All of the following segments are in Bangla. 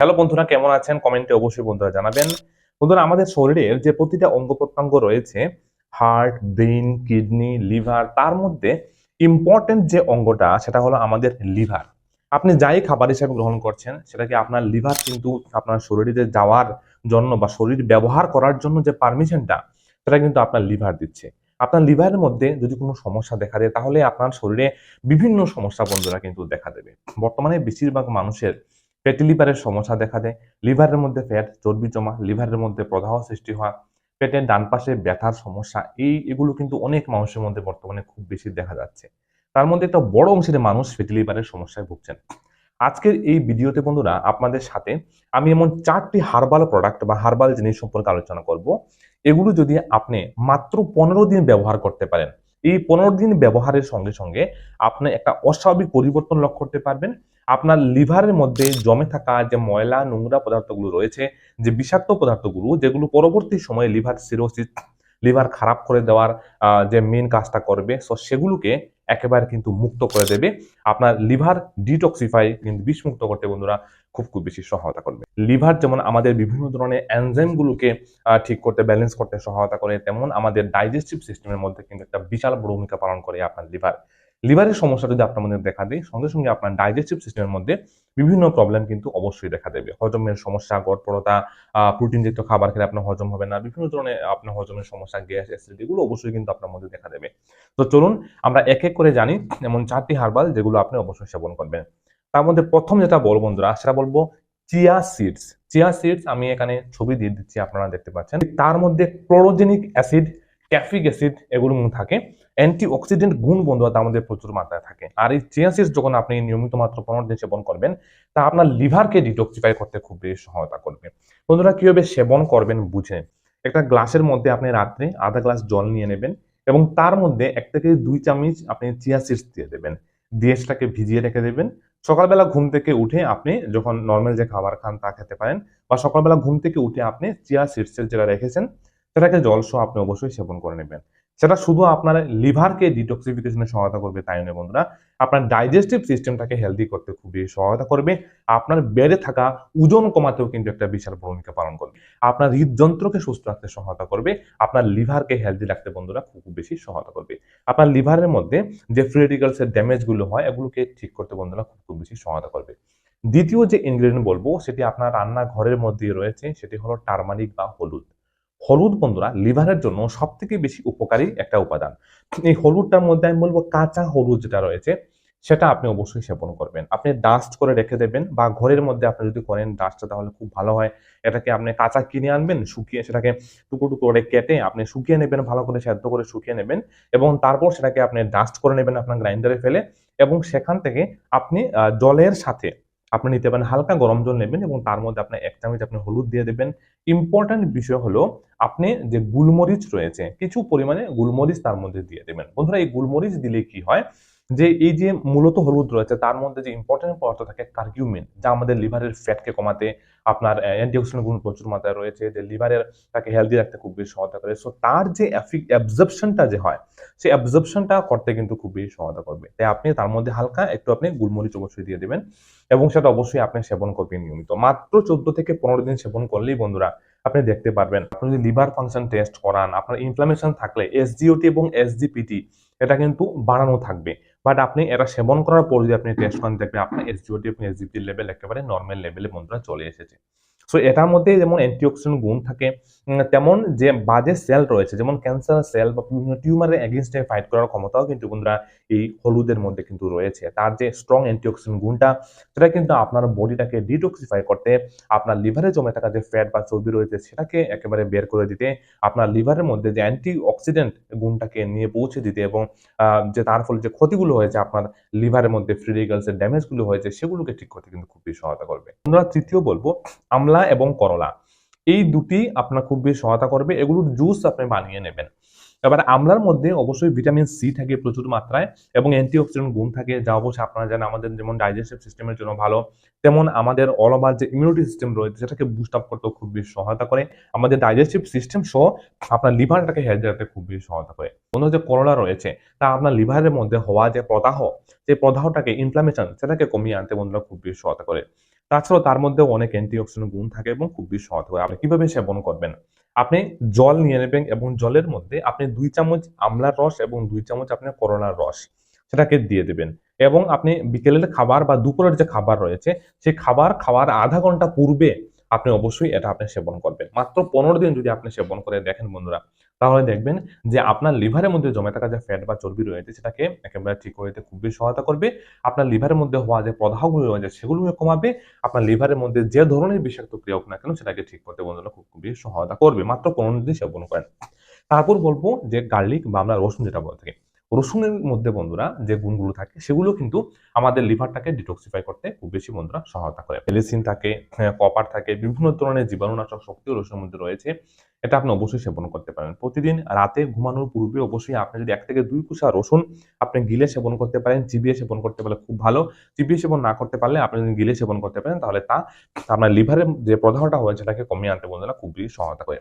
হ্যালো বন্ধুরা, কেমন আছেন? কমেন্টে অবশ্যই বন্ধুরা জানাবেন। বন্ধুরা, আমাদের শরীরের যে প্রতিটা অঙ্গ প্রত্যঙ্গ রয়েছে হার্ট ব্রেন কিডনি লিভার তার মধ্যে ইম্পর্টেন্ট যে অঙ্গটা, সেটা হলো আমাদের লিভার আপনি যাই খাবার হিসাবে গ্রহণ করছেন সেটাকে আপনার লিভার কিন্তু আপনার শরীরে যাওয়ার জন্য বা শরীর ব্যবহার করার জন্য যে পারমিশনটা সেটা কিন্তু আপনার লিভার দিচ্ছে। আপনার লিভারের মধ্যে যদি কোনো সমস্যা দেখা দেয়, তাহলে আপনার শরীরে বিভিন্ন সমস্যা বন্ধুরা কিন্তু দেখা দেবে। বর্তমানে বেশিরভাগ মানুষের ফ্যাটি লিভারের সমস্যা দেখা দেয়, লিভারের মধ্যে ফ্যাট চর্বি জমা, লিভারের মধ্যে প্রদাহ সৃষ্টি হওয়া পেটের ডান পাশে ব্যথার সমস্যা, এই এগুলো কিন্তু অনেক মানুষের মধ্যে বর্তমানে খুব বেশি দেখা যাচ্ছে। তার মধ্যে একটা বড় অংশের মানুষ ফ্যাটি লিভারের সমস্যায় ভুগছেন। আজকের এই ভিডিওতে বন্ধুরা আপনাদের সাথে আমি এমন চারটি হার্বাল প্রোডাক্ট বা হার্বাল জিনিস সম্পর্কে আলোচনা করব। এগুলো যদি আপনি মাত্র পনেরো দিন ব্যবহার করতে পারেন এই পনেরো দিন ব্যবহারের সঙ্গে সঙ্গে আপনি একটা অস্বাভাবিক পরিবর্তন লক্ষ্য করতে পারবেন। আপনার লিভারের মধ্যে জমে থাকা যে ময়লা, নোংরা পদার্থগুলো রয়েছে, যে বিষাক্ত পদার্থগুলো, যেগুলো পরবর্তী সময়ে লিভার সিরোসিস, লিভার খারাপ করে দেওয়ার যে মেন কাজটা করবে সো সেগুলোকে একেবারে কিন্তু মুক্ত করে দেবে। আপনার লিভার ডিটক্সিফাই কিন্তু বিষমুক্ত করতে বন্ধুরা খুব খুব বেশি সহায়তা করবে। লিভার যেমন আমাদের বিভিন্ন ধরনের অ্যানজাইমগুলোকে ঠিক করতে, ব্যালেন্স করতে সহায়তা করে, তেমন আমাদের ডাইজেস্টিভ সিস্টেমের মধ্যে কিন্তু একটা বিশাল ভূমিকা পালন করে আপনার লিভার। লিভারের সমস্যা যদি আপনার মধ্যে দেখা দেয়, সঙ্গে সঙ্গে আপনার ডাইজেস্টিভ সিস্টেমের মধ্যে বিভিন্ন প্রবলেম কিন্তু অবশ্যই দেখা দেবে। হজমের সমস্যা, গড়পড়তা প্রোটিন জাতীয় খাবার খেলে আপনার হজম হবে না, বিভিন্ন ধরনের আপনার হজমের সমস্যা গ্যাস অ্যাসিড এগুলো অবশ্যই কিন্তু আপনার মধ্যে দেখা দেবে। তো চলুন আমরা এক এক করে জানি এমন চারটি হার্বাল যেগুলো আপনি অবশ্যই সেবন করবেন। তার মধ্যে প্রথম যেটা বলব বন্ধুরা, সেটা বলব চিয়া সিডস চিয়া সিডস আমি এখানে ছবি দিয়ে দিচ্ছি, আপনারা দেখতে পাচ্ছেন। তার মধ্যে ক্লোরোজেনিক অ্যাসিড ক্যাফিক অ্যাসিড এগুলো থাকে। অ্যান্টি অক্সিডেন্ট গুণ বন্ধুরা আমাদের প্রচুর মাত্রায় থাকে। আর এই চিয়া সিডস যখন আপনি নিয়মিত মাত্র পনেরো দিন সেবন করবেন, তা আপনার লিভারকে ডিটক্সিফাই করতে খুব বেশি সহায়তা করবে। বন্ধুরা, কীভাবে সেবন করবেন বুঝে একটা গ্লাসের মধ্যে আপনি রাত্রে আধা গ্লাস জল নিয়ে নেবেন এবং তার মধ্যে এক থেকে দুই চামচ আপনি চিয়া সিডস দিয়ে দেবেন। দিয়ে সেটাকে ভিজিয়ে রেখে দেবেন। সকালবেলা ঘুম থেকে উঠে আপনি যখন নর্মাল যে খাবার খান তা খেতে পারেন বা সকালবেলা ঘুম থেকে উঠে আপনি চিয়া সিডসের যেটা রেখেছেন সেটাকে জল সহ আপনি অবশ্যই সেবন করে নেবেন। সেটা শুধু আপনার লিভারকে ডিটক্সিফিকেশনে সহায়তা করবে তাই নয় বন্ধুরা, আপনার ডাইজেস্টিভ সিস্টেমটাকে হেলদি করতে খুবই সহায়তা করবে। আপনার বেড়ে থাকা ওজন কমাতেও কিন্তু একটা বিশাল ভূমিকা পালন করবে। আপনার হৃদযন্ত্রকে সুস্থ রাখতে সহায়তা করবে। আপনার লিভারকে হেলদি রাখতে বন্ধুরা খুব বেশি সহায়তা করবে। আপনার লিভারের মধ্যে যে ফ্রি রেডিকালসের ড্যামেজগুলো হয়, এগুলোকে ঠিক করতে বন্ধুরা খুব খুব বেশি সহায়তা করবে। দ্বিতীয় যে ইনগ্রেডিয়েন্ট বলব, সেটি আপনার রান্নাঘরের মধ্যে রয়েছে, সেটি হলো টার্মারিক বা হলুদ। হলুদ বন্ধুরা, লিভারের জন্য সব থেকে বেশি উপকারী একটা উপাদান। এই হলুদটার মধ্যে আমি বলব কাঁচা হলুদ যেটা রয়েছে, সেটা আপনি অবশ্যই সেবন করবেন। আপনি ডাস্ট করে রেখে দেবেন বা ঘরের মধ্যে আপনি যদি করেন ডাস্টটা তাহলে খুব ভালো হয়। এটাকে আপনি কাঁচা কিনে আনবেন, শুকিয়ে সেটাকে টুকরো টুকরো করে কেটে আপনি শুকিয়ে নেবেন, ভালো করে সেদ্ধ করে শুকিয়ে নেবেন এবং তারপর সেটাকে আপনি ডাস্ট করে নেবেন আপনার গ্রাইন্ডারে ফেলে এবং সেখান থেকে আপনি জলের সাথে আপনি নিতে পারেন, হালকা গরম জল নেবেন এবং তার মধ্যে আপনি এক চামচ আপনি হলুদ দিয়ে দেবেন। ইম্পর্ট্যান্ট বিষয় হলো, আপনি যে গুলমরিচ রয়েছে, কিছু পরিমাণে গুলমরিচ তার মধ্যে দিয়ে দেবেন। বন্ধুরা, এই গুলমরিচ দিলে কি হয়? যে এই যে মূলত হলুদ রয়েছে, তার মধ্যে যে ইম্পর্টেন্ট পদার্থ থাকে কার্কিউমিন যা আমাদের লিভারের ফ্যাটকে কমাতে, আপনার অ্যান্টিঅক্সিডেন্ট গুণ প্রচুর মাত্রায় রয়েছে, যে লিভারের তাকে হেলদি রাখতে খুব বেশি সহায়তা করে। সো তার যে অ্যাবজর্পশনটা যে হয় সেই অ্যাবজর্পশনটা করতে কিন্তু খুব বেশি সহায়তা করবে। তাই আপনি তার মধ্যে হালকা একটু আপনি গুলমরিচ অবশ্যই দিয়ে দেবেন এবং সেটা অবশ্যই আপনি সেবন করবেন নিয়মিত। মাত্র চোদ্দ থেকে পনেরো দিন সেবন করলেই বন্ধুরা আপনি দেখতে পারবেন, আপনি যদি লিভার ফাংশন টেস্ট করান, আপনার ইনফ্লামেশন থাকলে এসজিওটি এবং এসজিপিটি এটা কিন্তু বাড়ানো থাকবে। বাট আপনি এটা সেবন করার পর যদি আপনি টেস্ট করেন দেখবেন, আপনার এসজিওটি এবং এসজিপি লেভেল একেবারে নর্মাল লেভেলে বন্ধুরা চলে এসেছে। সো এটার মধ্যে যেমন অ্যান্টিঅক্সিডেন্ট গুণ থাকে তেমন যে বাজে সেল রয়েছে, যেমন ক্যান্সার সেল বা বিভিন্ন টিউমারের এগেনস্টে ফাইট করার ক্ষমতাও কিন্তু বন্ধুরা এই হলুদের মধ্যে কিন্তু রয়েছে। তার যে স্ট্রং অ্যান্টিঅক্সিডেন্ট গুণটা, সেটা কিন্তু আপনার বডিটাকে ডিটক্সিফাই করতে, আপনার লিভারে জমে থাকা যে ফ্যাট বা চর্বি রয়েছে, সেটাকে একেবারে বের করে দিতে, আপনার লিভারের মধ্যে যে অ্যান্টি অক্সিডেন্ট গুণটাকে নিয়ে পৌঁছে দিতে এবং যে তার ফলে যে ক্ষতিগুলো হয়েছে, আপনার লিভারের মধ্যে ফ্রি ড্যামেজগুলো হয়েছে, সেগুলোকে ঠিক করতে কিন্তু খুবই সহায়তা করবে। আমরা তৃতীয় বলব, আমলা এবং করলা। এই দুটি আপনার খুব বেশি সহায়তা করবে। এগুলোর জুস আপনি বানিয়ে নেবেন। এবার আমলার মধ্যে অবশ্যই ভিটামিন সি থাকে প্রচুর মাত্রায় এবং অ্যান্টিঅক্সিডেন্ট গুণ থাকে, যা অবশ্যই আপনারা জানেন আমাদের যেমন ডাইজেস্টিভ সিস্টেমের জন্য ভালো, তেমন আমাদের অল ওভার যে ইমিউনিটি সিস্টেম রয়েছে, সেটাকে বুস্ট আপ করতেও খুব বেশি সহায়তা করে। আমাদের ডাইজেস্টিভ সিস্টেম সহ আপনার লিভারটাকে হেলদি রাখতে খুব বেশি সহায়তা করে। অন্য যে করলা রয়েছে, তা আপনার লিভারের মধ্যে হওয়া যে প্রদাহ, সেই প্রদাহটাকে ইনফ্লামেশন সেটাকে কমিয়ে আনতে বন্ধুরা খুব বেশি সহায়তা করে। তাছাড়াও তার মধ্যে অনেক অ্যান্টিঅক্সিডেন্ট গুণ থাকে এবং খুবই সৎ হয়। আপনি কীভাবে সেবন করবেন? আপনি জল নিয়ে নেবেন এবং জলের মধ্যে আপনি দুই চামচ আমলার রস এবং দুই চামচ আপনার করোনার রস সেটাকে দিয়ে দেবেন। এবং আপনি বিকেলের খাবার বা দুপুরের যে খাবার রয়েছে সেই খাবার খাওয়ার আধা ঘণ্টা পূর্বে আপনি অবশ্যই এটা আপনি সেবন করবেন। মাত্র পনেরো দিন যদি আপনি সেবন করে দেখেন বন্ধুরা, তাহলে দেখবেন যে আপনার লিভারের মধ্যে জমে থাকা যে ফ্যাট বা চর্বি রয়েছে, সেটাকে একেবারে ঠিক করে দিতে খুবই সহায়তা করবে। আপনার লিভারের মধ্যে হওয়া যে প্রদাহগুলো রয়েছে সেগুলোকে কমাবে। আপনার লিভারের মধ্যে যে ধরনের বিষাক্ত ক্রিয়া হোক না কেন, সেটাকে ঠিক করতে বন্ধুরা খুব খুবই সহায়তা করবে। মাত্র পনেরো দিন সেবন করেন। তারপর বলব যে গার্লিক বা আমরা রসুন যেটা বলে থাকি রসুনের মধ্যে বন্ধুরা যে গুণগুলো থাকে, সেগুলো কিন্তু আমাদের লিভারটাকে ডিটক্সিফাই করতে খুব বেশি বন্ধুরা সহায়তা করে। এলিসিন থাকে কপার থাকে, বিভিন্ন ধরনের জীবাণুনাশক শক্তিও রসুনের মধ্যে রয়েছে। এটা আপনি অবশ্যই সেবন করতে পারেন। প্রতিদিন রাতে ঘুমানোর পূর্বে অবশ্যই আপনি যদি এক থেকে দুই কুচা রসুন আপনি গিলে সেবন করতে পারেন, চিবিয়ে সেবন করতে পারলে খুব ভালো। চিবিয়ে সেবন না করতে পারলে আপনি যদি গিলে সেবন করতে পারেন, তাহলে তা আপনার লিভারের যে প্রদাহটা হয়, সেটাকে কমিয়ে আনতে বন্ধুরা খুব বেশি সহায়তা করে।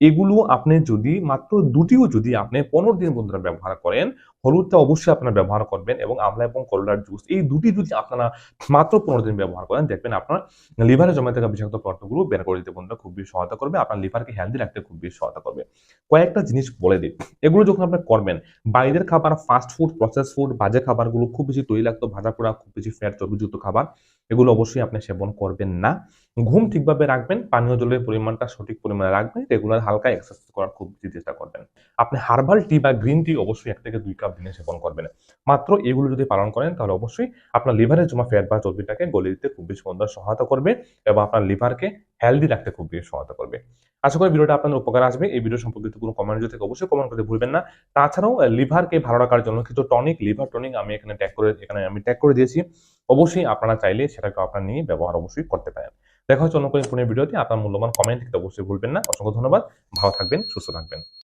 এগুলো আপনি যদি মাত্র দুটিও যদি আপনি পনেরো দিন বন্ধুরা ব্যবহার করেন, হলুদটা অবশ্যই আপনারা ব্যবহার করবেন এবং আমলা এবং করলার জুস এই দুটি যদি আপনারা মাত্র পনেরো দিন ব্যবহার করেন, দেখবেন আপনার লিভারে জমে থাকা বিষাক্ত পদার্থগুলো বের করে দিতে বন্ধুরা খুব বেশি সহায়তা করবে, আপনার লিভারকে হেলদি রাখতে খুব বেশি সহায়তা করবে। কয়েকটা জিনিস বলে দিই, এগুলো যখন আপনি করবেন, বাইরের খাবার ফাস্ট ফুড প্রসেস ফুড বাজে খাবারগুলো খুব বেশি তৈলাক্ত, ভাজা পোড়া, খুব বেশি ফ্যাট চর্বিযুক্ত খাবার এগুলো অবশ্যই আপনি সেবন করবেন না। ঘুম ঠিকভাবে রাখবেন, পানীয় জলের পরিমাণটা সঠিক পরিমাণে রাখবেন রেগুলার হালকা এক্সারসাইজ করার খুব বেশি চেষ্টা করবেন। আপনি হার্বাল টি বা গ্রিন টি অবশ্যই এক থেকে দুই কাপ দিনে সেবন করবেন। মাত্র এগুলো যদি পালন করেন, তাহলে অবশ্যই আপনার লিভারের জমা ফ্যাট বা চর্বিটাকে গলে দিতে খুব বেশি বন্ধুরা সহায়তা করবে এবং আপনার লিভারকে হেলদি রাখতে খুব বেশি সহায়তা করবে। আশা করি ভিডিওটা আপনাদের উপকার আসবে। এই ভিডিও সম্পর্কিত কোনো কমেন্ট যদি থাকে, অবশ্যই কমেন্ট করতে ভুলবেন না। তাছাড়াও লিভারকে ভালো রাখার জন্য কিছু টনিক লিভার টনিক আমি এখানে ট্যাগ করে, এখানে আমি ট্যাগ করে দিয়েছি। অবশ্যই আপনারা চাইলে সেটাকে আপনারা নিয়ে ব্যবহার অবশ্যই করতে পারেন। দেখা হচ্ছে অন্য কোনো ভিডিওতে। আপনার মূল্যবান কমেন্ট অবশ্যই ভুলবেন না। অসংখ্য ধন্যবাদ। ভালো থাকবেন, সুস্থ থাকবেন।